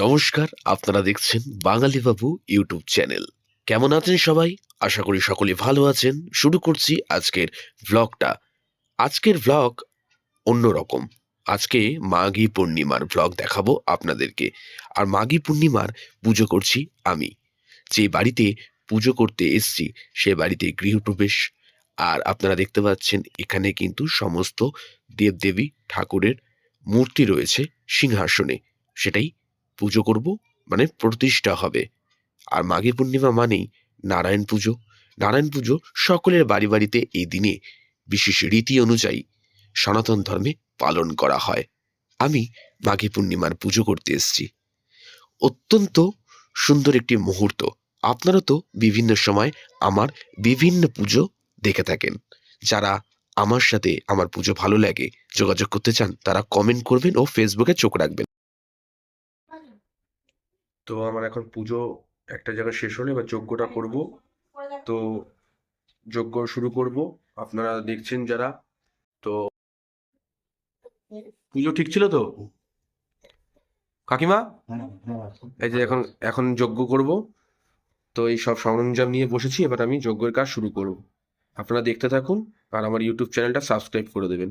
নমস্কার, আপনারা দেখছেন বাঙালি বাবু ইউটিউব চ্যানেল। কেমন আছেন সবাই? আশা করি সকলে ভালো আছেন। শুরু করছি আজকের ভ্লগটা আজকের ভ্লগ অন্যরকম। আজকে মাঘী পূর্ণিমার ভ্লগ দেখাবো আপনাদেরকে। আর মাঘী পূর্ণিমার পুজো করছি আমি। যে বাড়িতে পুজো করতে এসছি, সে বাড়িতে গৃহপ্রবেশ। আর আপনারা দেখতে পাচ্ছেন, এখানে কিন্তু সমস্ত দেবদেবী ঠাকুরের মূর্তি রয়েছে সিংহাসনে। সেটাই পুজো করব মানে প্রতিষ্ঠা হবে। আর মাঘী পূর্ণিমা মানেই নারায়ণ পুজো। নারায়ণ পুজো সকলের বাড়ি বাড়িতে এই দিনে, বিশেষ রীতি অনুযায়ী সনাতন ধর্মে পালন করা হয়। আমি মাঘী পূর্ণিমার পুজো করতে এসেছি। অত্যন্ত সুন্দর একটি মুহূর্ত। আপনারা তো বিভিন্ন সময় আমার বিভিন্ন পুজো দেখে থাকেন। যারা আমার সাথে আমার পুজো ভালো লাগে, যোগাযোগ করতে চান, তারা কমেন্ট করবেন ও ফেসবুকে চোখ রাখবেন। তো আমার এখন পুজো একটা জায়গায় শেষ হলো এবার যজ্ঞটা করব। তো যজ্ঞ শুরু করব। আপনারা দেখছেন যারা তো পুজো ঠিক ছিল তো? কাকিমা? এই যে এখন এখন যজ্ঞ করব। তো এই সব সরঞ্জাম নিয়ে বসেছি এবার আমি যজ্ঞের কাজ শুরু করব। আপনারা দেখতে থাকুন আর আমার ইউটিউব চ্যানেলটা সাবস্ক্রাইব করে দেবেন।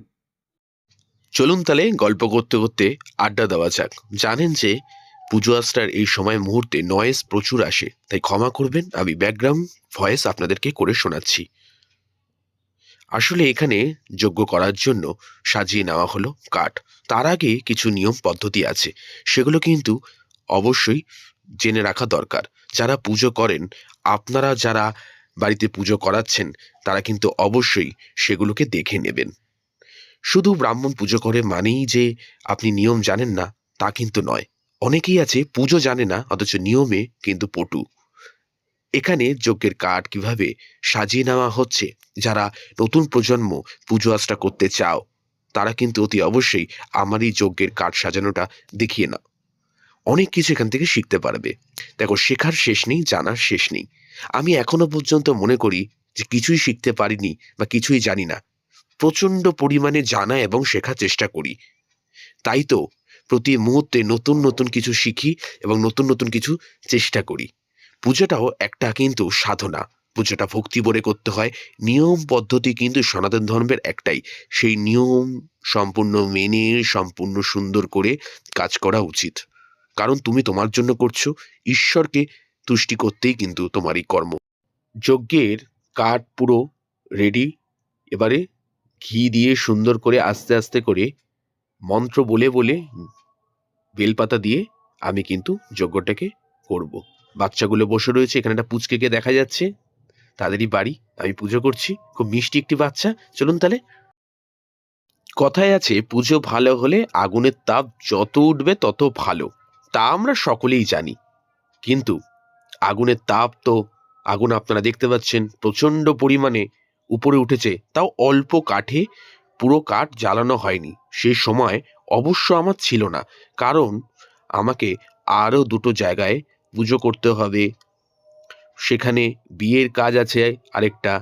চলুন তাহলে গল্প করতে করতে আড্ডা দেওয়া যাক। জানেন যে পুজো আস্টার এই সময় মুহূর্তে নয়েজ প্রচুর আসে। তাই ক্ষমা করবেন, আমি ব্যাকগ্রাউন্ড ভয়েস আপনাদেরকে করে শোনাচ্ছি। আসলে এখানে যজ্ঞ করার জন্য সাজিয়ে নেওয়া হলো কাঠ। তার আগে কিছু নিয়ম পদ্ধতি আছে। সেগুলো কিন্তু অবশ্যই জেনে রাখা দরকার। যারা পুজো করেন, আপনারা যারা বাড়িতে পুজো করাচ্ছেন, তারা কিন্তু অবশ্যই সেগুলোকে দেখে নেবেন। শুধু ব্রাহ্মণ পুজো করে মানেই যে আপনি নিয়ম জানেন না, তা কিন্তু নয়। অনেকেই আছে পুজো জানে না, অথচ নিয়মে কিন্তু পটু। এখানে যজ্ঞের কাঠ কীভাবে সাজিয়ে নেওয়া হচ্ছে, যারা নতুন প্রজন্ম পুজো আচটা করতে চাও, তারা কিন্তু অতি অবশ্যই আমার এই যজ্ঞের কাঠ সাজানোটা দেখিয়ে না অনেক কিছু এখান থেকে শিখতে পারবে। দেখো, শেখার শেষ নেই, জানার শেষ নেই। আমি এখনও পর্যন্ত মনে করি যে কিছুই শিখতে পারিনি বা কিছুই জানি না। প্রচণ্ড পরিমাণে জানা এবং শেখার চেষ্টা করি। তাই তো প্রতি মুহূর্তে নতুন নতুন কিছু শিখি এবং নতুন নতুন কিছু চেষ্টা করি। পূজাটাও একটা কিন্তু সাধনা। পুজোটা ভক্তি বলে করতে হয়। নিয়ম পদ্ধতি কিন্তু সনাতন ধর্মের একটাই। সেই নিয়ম সম্পূর্ণ মেনে, সম্পূর্ণ সুন্দর করে কাজ করা উচিত। কারণ তুমি তোমার জন্য করছ। ঈশ্বরকে তুষ্টি করতেই কিন্তু তোমার এই কর্ম। যজ্ঞের কাঠ পুরো রেডি এবারে ঘি দিয়ে সুন্দর করে আস্তে আস্তে করে মন্ত্র বলে বলে বেলপাতা দিয়ে আমি কিন্তু যজ্ঞটাকে করব। বাচ্চাগুলো বসে রয়েছে, এখানে একটা পুচকেকে দেখা যাচ্ছে। তাদেরই বাড়ি, আমি পুজো করছি। খুব মিষ্টি একটি বাচ্চা। চলুন তাহলে। কথায় আছে, পুজো ভালো হলে আগুনের তাপ যত উঠবে তত ভালো। তা আমরা সকলেই জানি। কিন্তু আগুনের তাপ তো, আগুন আপনারা দেখতে পাচ্ছেন, প্রচণ্ড পরিমাণে উপরে উঠেছে। তাও অল্প কাঠে পুরো কাঠ জ্বালানো হয়নি। সেই সময় অবশ্য আমার ছিল না। কারণ আমাকে আরও দুটো জায়গায় পুজো করতে হবে। সেখানে বিয়ের কাজ আছে আরেকটা।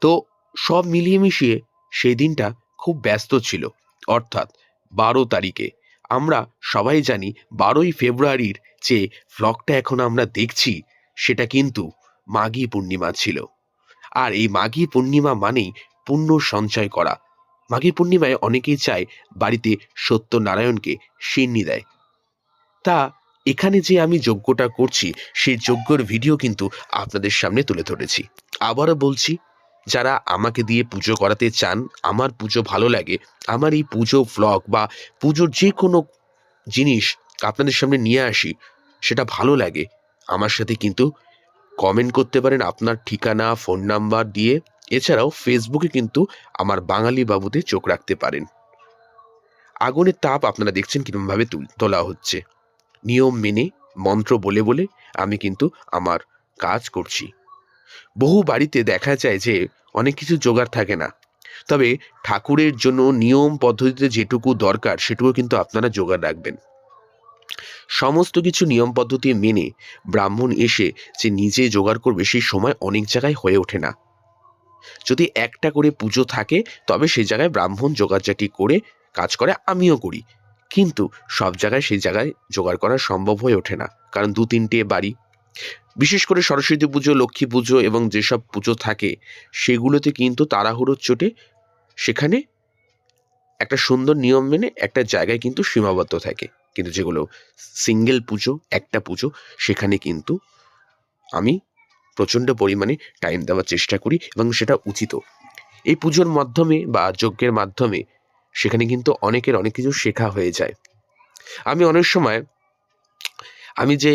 তো সব মিলিয়ে মিশিয়ে সেই দিনটা খুব ব্যস্ত ছিল। অর্থাৎ বারো তারিখে। আমরা সবাই জানি বারোই ফেব্রুয়ারির যে ভ্লগটা এখন আমরা দেখছি, সেটা কিন্তু মাঘী পূর্ণিমা ছিল। আর এই মাঘী পূর্ণিমা মানেই পুণ্য সঞ্চয় করা। মাঘী পূর্ণিমায় অনেকেই চায় বাড়িতে সত্যনারায়ণকে সিন্নি দেয়। তা এখানে যে আমি যজ্ঞটা করছি, সেই যজ্ঞর ভিডিও কিন্তু আপনাদের সামনে তুলে ধরেছি। আবারও বলছি, যারা আমাকে দিয়ে পুজো করাতে চান, আমার পুজো ভালো লাগে, আমার এই পুজো ভ্লগ বা পুজোর যে কোনো জিনিস আপনাদের সামনে নিয়ে আসি, সেটা ভালো লাগে। আমার সাথে কিন্তু কমেন্ট করতে পারেন, আপনার ঠিকানা ফোন নাম্বার দিয়ে এছাড়াও ফেসবুকে কিন্তু আমার বাঙালি বাবুতে চোখ রাখতে পারেন। আগুনের তাপ আপনারা দেখছেন কিরমভাবে তুল- তোলা হচ্ছে। নিয়ম মেনে, মন্ত্র বলে বলে আমি কিন্তু আমার কাজ করছি। বহু বাড়িতে দেখা যায় যে অনেক কিছু জোগাড় থাকে না। তবে ঠাকুরের জন্য নিয়ম পদ্ধতিতে যেটুকু দরকার, সেটুকু কিন্তু আপনারা জোগাড় রাখবেন। সমস্ত কিছু নিয়ম পদ্ধতি মেনে ব্রাহ্মণ এসে যে নিজে জোগাড় করবে, সেই সময় অনেক জায়গায় হয়ে ওঠে না। যদি একটা করে পুজো থাকে, তবে সেই জায়গায় ব্রাহ্মণ জোগাড়জাটি করে কাজ করে, আমিও করি। কিন্তু সব জায়গায় সেই জায়গায় জোগাড় করা সম্ভব হয়ে ওঠে না, কারণ দু তিনটে বাড়ি। বিশেষ করে সরস্বতী পুজো, লক্ষ্মী পুজো এবং যেসব পুজো থাকে, সেগুলোতে কিন্তু তাড়াহুড়োর চোটে সেখানে একটা সুন্দর নিয়ম মেনে একটা জায়গায় কিন্তু সীমাবদ্ধ থাকে। কিন্তু যেগুলো সিঙ্গেল পুজো, একটা পুজো, সেখানে কিন্তু আমি প্রচণ্ড পরিমাণে টাইম দেওয়ার চেষ্টা করি এবং সেটা উচিত এই পুজোর মাধ্যমে বা যজ্ঞের মাধ্যমে সেখানে কিন্তু অনেকের অনেক কিছু শেখা হয়ে যায়। আমি অনেক সময় আমি যে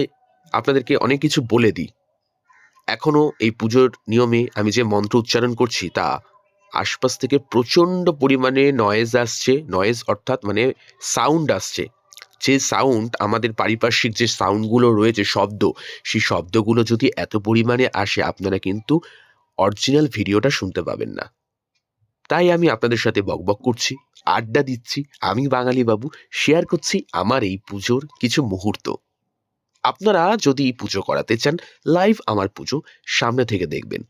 আপনাদেরকে অনেক কিছু বলে দিই এখনও এই পুজোর নিয়মে আমি যে মন্ত্র উচ্চারণ করছি তা আশপাশ থেকে প্রচণ্ড পরিমাণে নয়েজ আসছে নয়েজ অর্থাৎ মানে সাউন্ড আসছে। যে সাউন্ড আমাদের পারিপার্শ্বিক যে সাউন্ডগুলো রয়েছে, শব্দ, সেই শব্দগুলো যদি এত পরিমাণে আসে, আপনারা কিন্তু অরিজিনাল ভিডিওটা শুনতে পাবেন না। তাই আমি আপনাদের সাথে বকবক করছি, আড্ডা দিচ্ছি, আমি বাঙালি বাবু শেয়ার করছি আমার এই পুজোর কিছু মুহূর্ত। আপনারা যদি পুজো করাতে চান লাইভ আমার পুজো সামনে থেকে দেখবেন।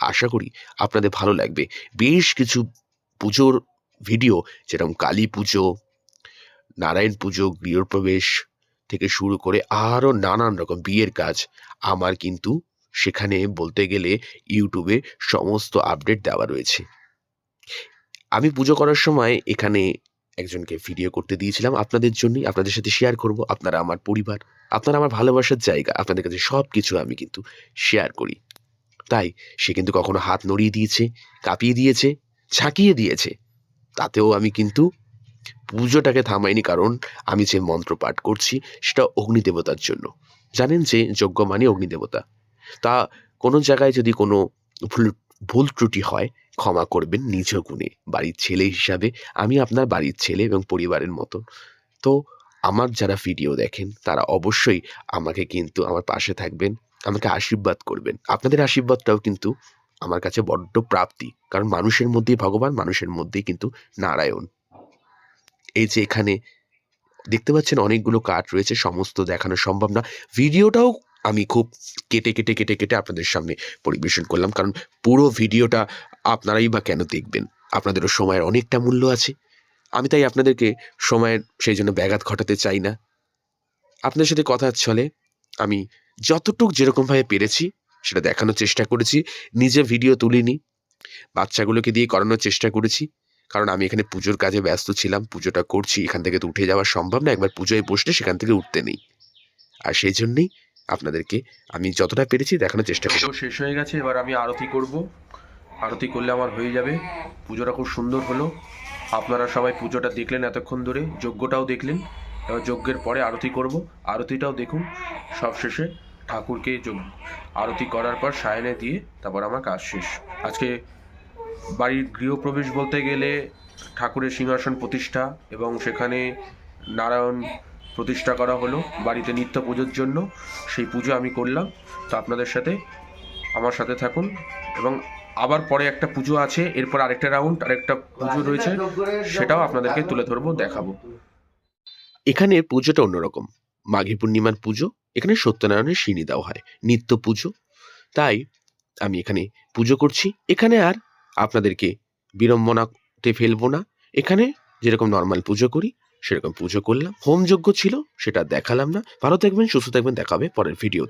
আশা করি আপনাদের ভালো লাগবে। বেশ কিছু পুজোর ভিডিও যেরকম কালী পুজো নারায়ণ পুজো গৃহপ্রবেশ থেকে শুরু করে আরও নানান রকম বিয়ের কাজ। আমার কিন্তু সেখানে বলতে গেলে ইউটিউবে সমস্ত আপডেট দেওয়া রয়েছে। আমি পুজো করার সময় এখানে একজনকে ভিডিও করতে দিয়েছিলাম। আপনাদের জন্যই আপনাদের সাথে শেয়ার করব। আপনারা আমার পরিবার, আপনারা আমার ভালোবাসার জায়গা, আপনাদের কাছে সব কিছু আমি কিন্তু শেয়ার করি। তাই সে কিন্তু কখনো হাত নড়িয়ে দিয়েছে, কাঁপিয়ে দিয়েছে, ঝাঁকিয়ে দিয়েছে। তাতেও আমি কিন্তু পুজোটাকে থামাইনি কারণ আমি যে মন্ত্র পাঠ করছি সেটা অগ্নিদেবতার জন্য। জানেন যে যজ্ঞ মানে অগ্নিদেবতা তা কোনো জায়গায় যদি কোনো ভুল ভুল ত্রুটি হয়, ক্ষমা করবেন নিজ গুণে। বাড়ির ছেলে হিসাবে আমি আপনার বাড়ির ছেলে এবং পরিবারের মতো। তো আমার যারা ভিডিও দেখেন, তারা অবশ্যই আমাকে কিন্তু আমার পাশে থাকবেন, আমাকে আশীর্বাদ করবেন। আপনাদের আশীর্বাদটাও কিন্তু আমার কাছে বড্ড প্রাপ্তি। কারণ মানুষের মধ্যেই ভগবান, মানুষের মধ্যেই কিন্তু নারায়ণ। এই যে এখানে দেখতে পাচ্ছেন অনেকগুলো কাঠ রয়েছে, সমস্ত দেখানো সম্ভব না। ভিডিওটাও আমি খুব কেটে কেটে কেটে কেটে আপনাদের সামনে পরিবেশন করলাম, কারণ পুরো ভিডিওটা আপনারাই বা কেন দেখবেন? আপনাদেরও সময়ের অনেকটা মূল্য আছে। আমি তাই আপনাদেরকে সময়ের সেই জন্য ব্যাঘাত ঘটাতে চাই না। আপনাদের সাথে কথা চলে আমি যতটুক যেরকমভাবে পেরেছি সেটা দেখানোর চেষ্টা করেছি। নিজে ভিডিও তুলিনি। বাচ্চাগুলোকে দিয়ে করানোর চেষ্টা করেছি। কারণ আমি এখানে পুজোর কাজে ব্যস্ত ছিলাম, পুজোটা করছি, এখান থেকে তো উঠে যাওয়া সম্ভব না, একবার পুজোয় বসলে সেখান থেকে উঠতে নেই। আর সেই জন্যেই আপনাদেরকে আমি যতটা পেরেছি দেখানোর চেষ্টা করছি শেষ হয়ে গেছে, এবার আমি আরতি করব। আরতি করলে আমার হয়ে যাবে। পুজোটা খুব সুন্দর হলো। আপনারা সবাই পুজোটা দেখলেন এতক্ষণ ধরে, যজ্ঞটাও দেখলেন। এবার যজ্ঞের পরে আরতি করব। আরতিটাও দেখুন, সব শেষে ঠাকুরকে যজ্ঞ আরতি করার পর সায়নে দিয়ে তারপর আমার কাজ শেষ। আজকে বাড়ির গৃহপ্রবেশ বলতে গেলে ঠাকুরের সিংহাসন প্রতিষ্ঠা এবং সেখানে নারায়ণ প্রতিষ্ঠা করা হলো বাড়িতে নিত্য পুজোর জন্য। সেই পুজো আমি করলাম। তো আপনাদের সাথে, আমার সাথে থাকুন এবং আবার পরে একটা পুজো আছে, এরপর আরেকটা রাউন্ড, আরেকটা পুজো রয়েছে, সেটাও আপনাদেরকে তুলে ধরবো, দেখাবো। এখানে পুজোটা অন্যরকম। মাঘী পূর্ণিমার পুজো, এখানে সত্যনারায়ণের সিঁড়ি দেওয়া হয়, নিত্য পুজো। তাই আমি এখানে পুজো করছি। এখানে আর আপনাদেরকে বিড়ম্বনাতে ফেলব না। এখানে যেরকম নর্মাল পুজো করি, সেরকম পুজো করলাম। হোম যজ্ঞ ছিল, সেটা দেখালাম না। ভালো থাকবেন, সুস্থ থাকবেন দেখাবে পরের ভিডিওতে